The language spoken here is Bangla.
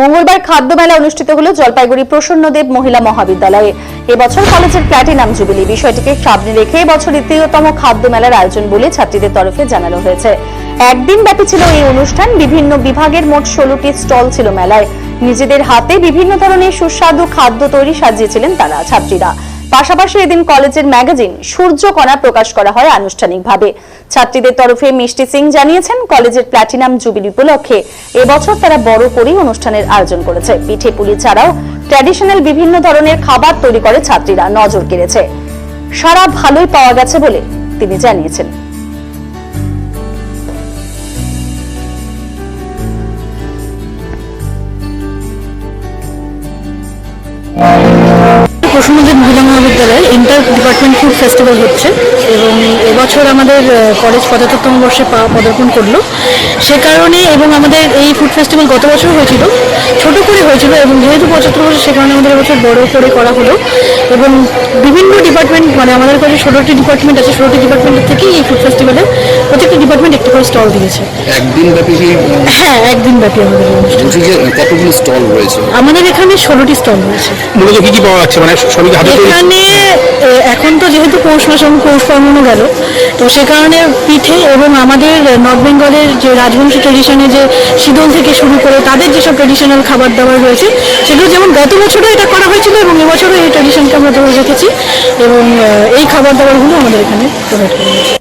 মঙ্গলবার খাদ্য মেলা অনুষ্ঠিত হল জলপাইগুড়ি প্রসন্নদেব মহিলা মহাবিদ্যালয়ে। এবছর কলেজের প্ল্যাটিনাম জুবিলি। বিষয়টিকে সামনে রেখে এবছর তৃতীয়তম খাদ্য মেলার আয়োজন বলে ছাত্রীদের তরফে জানানো হয়েছে। একদিন ব্যাপী ছিল এই অনুষ্ঠান। বিভিন্ন বিভাগের মোট ষোলোটি স্টল ছিল মেলায়। নিজেদের হাতে বিভিন্ন ধরনের সুস্বাদু খাদ্য তৈরি সাজিয়েছিলেন তারা, ছাত্রীরা। পাশাপাশি এদিন কলেজের ম্যাগাজিন সূর্যকণা প্রকাশ করা হয় আনুষ্ঠানিকভাবে। ছাত্রীদের তরফে মিষ্টি সিং জানিয়েছেন, কলেজের প্ল্যাটিনাম জুবিলি উপলক্ষে এবছর তারা বড় করেই অনুষ্ঠানের আয়োজন করেছে। পিঠে পুলি ছাড়াও ট্র্যাডিশনাল বিভিন্ন ধরনের খাবার তৈরি করে ছাত্রীরা। নজর কেড়েছে। সারা ভালোই পাওয়া গেছে বলে তিনি জানিয়েছেন। প্রসন্নদেব মহিলা মহাবিদ্যালয়ের ইন্টার ডিপার্টমেন্ট ফুড ফেস্টিভ্যাল হচ্ছে এবং এবছর আমাদের কলেজ পঁচাত্তরতম বর্ষে পা- পদার্পণ করল। সে কারণে এবং আমাদের এই ফুড ফেস্টিভ্যাল গত বছর হয়েছিল, ছোট করে হয়েছিল এবং যেহেতু পঁচাত্তর বছর, সে কারণে আমাদের এবছর বড় করে করা হলো। এবং বিভিন্ন ডিপার্টমেন্ট মানে আমাদের কাছে ষোলোটি ডিপার্টমেন্ট আছে, ষোলোটি ডিপার্টমেন্টের থেকেই এই ফুড ফেস্টিভ্যালে প্রত্যেকটি ডিপার্টমেন্ট একটি করে স্টল দিয়েছে। একদিন ব্যাপী কি হ্যাঁ একদিন ব্যাপী আমাদের অনুষ্ঠান। বলছি যে কতগুলো স্টল রয়েছে? আমাদের এখানে ষোলোটি স্টল রয়েছে। মূলত কি কি পাওয়া যাচ্ছে? মানে সবই হাতে এখানে এখন তো যেহেতু পৌষ মাস এবং পৌষ পার্বণও গেল তো সে কারণে পিঠে এবং আমাদের নর্থ বেঙ্গলের যে রাজবংশী ট্রেডিশনে যে শীতল থেকে শুরু করে তাদের যেসব ট্রেডিশনাল খাবার দাবার রয়েছে সেগুলো যেমন গত বছরও এটা করা হয়েছিল এবং এবছরও এই ট্রেডিশনকে আমরা ধরে রেখেছি এবং এই খাবার দাবারগুলো আমাদের এখানে প্রোভাইড করা হয়েছে।